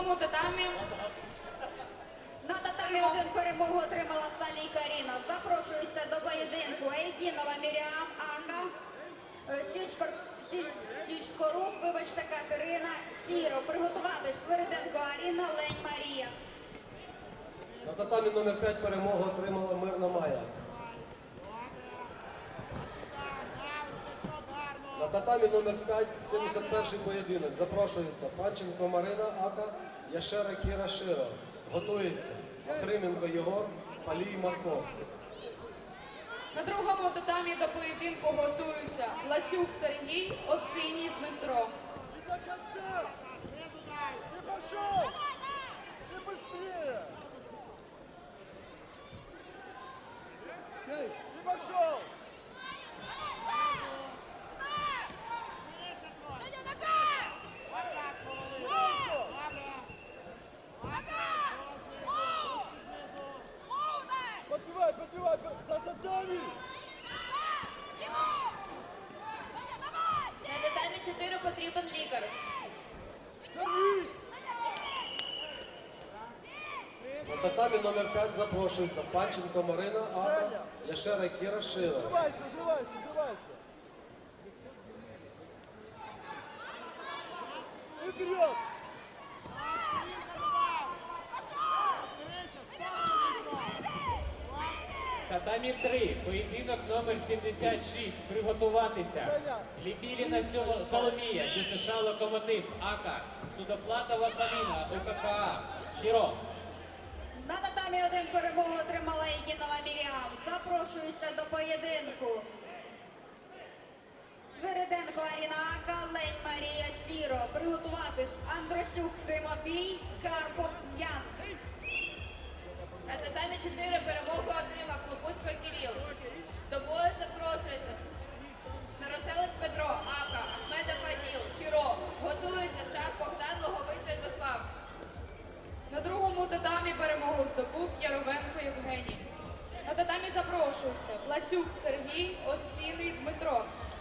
другому татамі На татамі один перемогу отримала Салій Каріна. Запрошуюся до поєдинку Ейдінова Міріам Ака, е, Січкор, Сі, Січкорук, вибачте, Катерина, Сіро. Приготуватись Свириденко Аріна, Лень Марія. На татамі номер 5 перемогу отримала Мирна Майя. Татамі номер 5 71 поєдинок. Запрошується Панченко Марина Ака, Яшера Кіра Широ. Готується Охрименко Єгор, Палій Марко. на другому татамі до поєдинку готуються Ласюк Сергій, Осиній Дмитро. На деталі 4 потрібен лікар. Сорвись! На татамі номер 5 запрошується Панченко Марина Ака, Яшера Кіра Широ. Срывайся, срывайся, срывайся! И вперед! Татамі 3, поєдинок номер 76. Приготуватися. Ліпіліна Соломія, ДСШ Локомотив, АКА, Судоплатова Поліна, УККА, Щиро. На татамі один перемогу отримала Єдінова Міріам. Запрошуюся до поєдинку. Свириденко Аріна Ака, Лень Марія Сіро. Приготуватись Андросюк Тимофій, Карпов Ян. Перемогу Яровенко Євгеній. На татамі запрошуються Ласюк Сергій, Оціний Дмитро.